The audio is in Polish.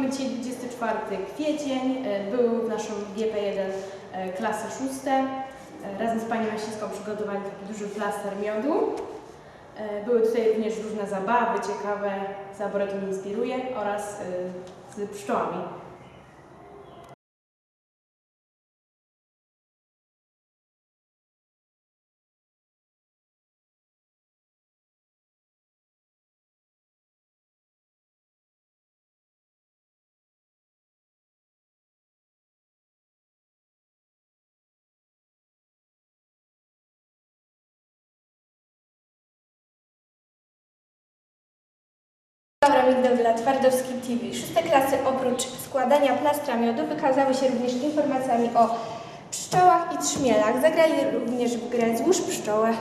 dzisiaj 24 kwiecień. E, Był w naszym GP1 e, klasy szóste. E, Razem z Panią Jasicką przygotowali taki duży plaster miodu. Były tutaj również różne zabawy ciekawe z laboratorium Inspiruje oraz z pszczołami. Laura Migdowila, Twardowski TV. Szóste klasy oprócz składania plastra miodu wykazały się również informacjami o pszczołach i trzmielach. Zagrali również w grę Złóż pszczołę.